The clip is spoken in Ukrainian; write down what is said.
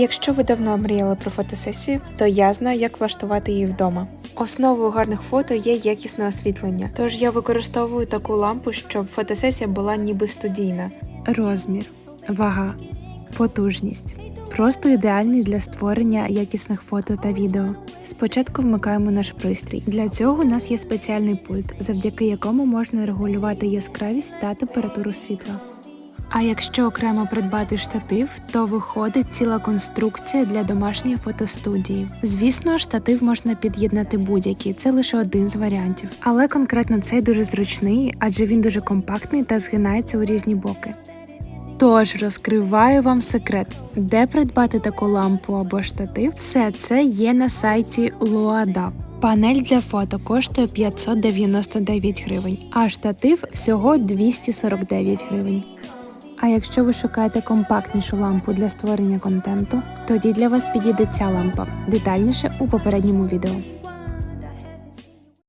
Якщо ви давно мріяли про фотосесію, то я знаю, як влаштувати її вдома. Основою гарних фото є якісне освітлення, тож я використовую таку лампу, щоб фотосесія була ніби студійна. Розмір, вага, потужність. Просто ідеальний для створення якісних фото та відео. Спочатку вмикаємо наш пристрій. Для цього у нас є спеціальний пульт, завдяки якому можна регулювати яскравість та температуру світла. А якщо окремо придбати штатив, то виходить ціла конструкція для домашньої фотостудії. Звісно, штатив можна під'єднати будь-який, це лише один з варіантів. Але конкретно цей дуже зручний, адже він дуже компактний та згинається у різні боки. Тож розкриваю вам секрет, де придбати таку лампу або штатив, все це є на сайті Luada. Панель для фото коштує 599 гривень, а штатив всього 249 гривень. А якщо ви шукаєте компактнішу лампу для створення контенту, тоді для вас підійде ця лампа. Детальніше у попередньому відео.